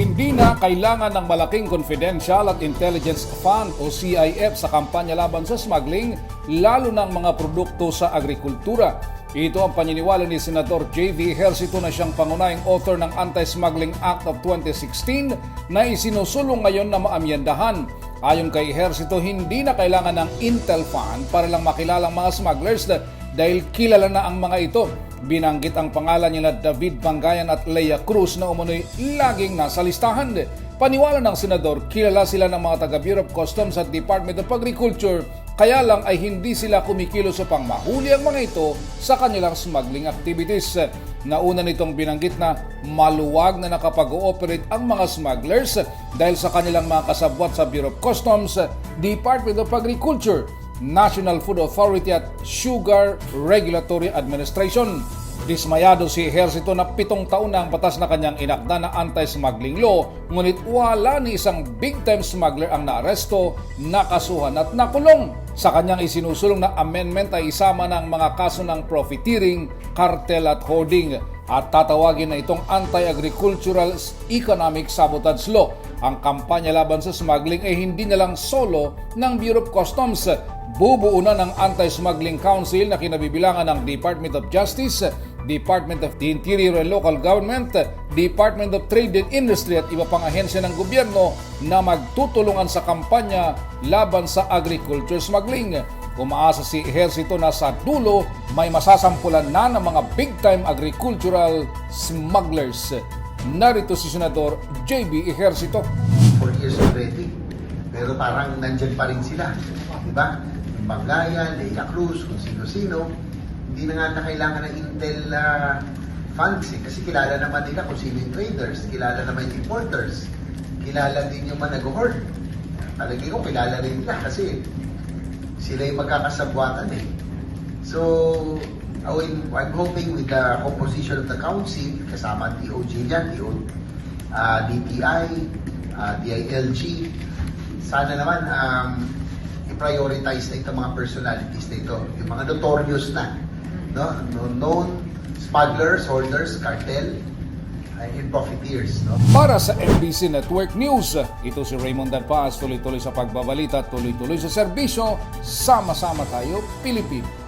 Hindi na kailangan ng malaking confidential at intelligence fund o CIF sa kampanya laban sa smuggling, lalo ng mga produkto sa agrikultura. Ito ang paniniwala ni Senador J.V. Hercito na siyang pangunahing author ng Anti-Smuggling Act of 2016 na isinusulong ngayon na maamyendahan. Ayon kay Hercito, hindi na kailangan ng Intel Fund para lang makilalang mga smugglers dahil kilala na ang mga ito. Binanggit ang pangalan nila David Pangayan at Leia Cruz na umunoy laging nasa listahan. Paniwala ng senador, kilala sila ng mga taga Bureau of Customs at Department of Agriculture, kaya lang ay hindi sila kumikilos upang mahuli ang mga ito sa kanilang smuggling activities. Nauna nitong binanggit na maluwag na nakapag-ooperate ang mga smugglers dahil sa kanilang mga kasabwat sa Bureau of Customs, Department of Agriculture, National Food Authority at Sugar Regulatory Administration. Dismayado si Hercito na pitong taon na ang batas na kanyang inakda na anti-smuggling law, ngunit wala ni isang big-time smuggler ang naaresto, nakasuhan at nakulong. Sa kanyang isinusulong na amendment ay isama ng mga kaso ng profiteering, cartel at hoarding at tatawagin na itong Anti-Agricultural Economic Sabotage Law. Ang kampanya laban sa smuggling ay hindi na lang solo ng Bureau of Customs. Bubuo na ng Anti-Smuggling Council na kinabibilangan ng Department of Justice, Department of the Interior and Local Government, Department of Trade and Industry at iba pang ahensya ng gobyerno na magtutulungan sa kampanya laban sa agriculture smuggling. Umaasa si Ejercito na sa dulo may masasampulan na ng mga big-time agricultural smugglers. Narito si Senador JB Ejercito. for years already. Pero parang nandyan pa rin sila. Di ba? Bangayan, Leila Cruz, kung sino-sino. Hindi na nga na kailangan ng Intel ah, funds eh. Kasi kilala naman nila kung sino yung traders. Kilala naman yung importers. Kilala din yung mga nag-hoard. Talagay ko, kilala rin nila kasi sila yung magkakasabwatan eh. So, I'm, hoping with the composition of the council, kasama DOJ dyan, DO, uh, DTI, uh, DILG, sana naman um, i-prioritize na itong mga personalities na ito, yung mga notorious na, no? No- known smugglers, holders, cartel, and profiteers. No? Para sa NBC Network News, ito si Raymond Dan Paz, tuloy-tuloy sa pagbabalita, tuloy-tuloy sa serbisyo, sama-sama tayo, Pilipino.